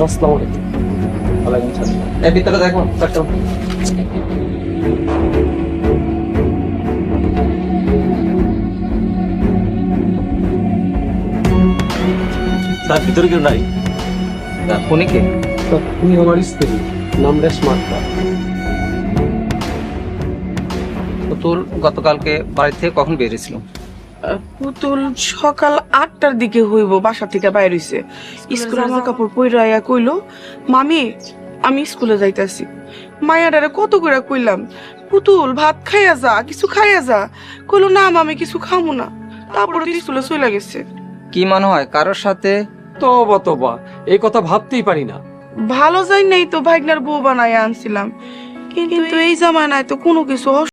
Sir আসসালামু। আলাইকুম এই ভিতরে দেখো দেখো তার ভিতরে কেউ নাই? উনি কে? উনি আমার স্ত্রী নাম রেশমা আক্তার। পুতুল গতকালকে বাড়ি থেকে কখন বেরিয়েছিল? পুতুল সকাল আটটার দিকে হইব বাসা থেকে বাইর হইছে। স্কুলে আমার কাপড় পইরা আয়া কইলো মামি আমি স্কুলে যাইতাছি। মায়াডারে কত করে কইলাম পুতুল ভাত খাইয়া যা কিছু খাইয়া যা। কইলো না মামি কিছু খামু না। তারপরে স্কুলে চলে গেছে। কি মনে হয় কারোর সাথে? তবা তবা এই কথা ভাবতেই পারি না। ভালো যাই নাই তো ভাইগনার বউ বানাইয়া আনছিলাম। কিন্তু এই জামানায় তো কোনো কিছু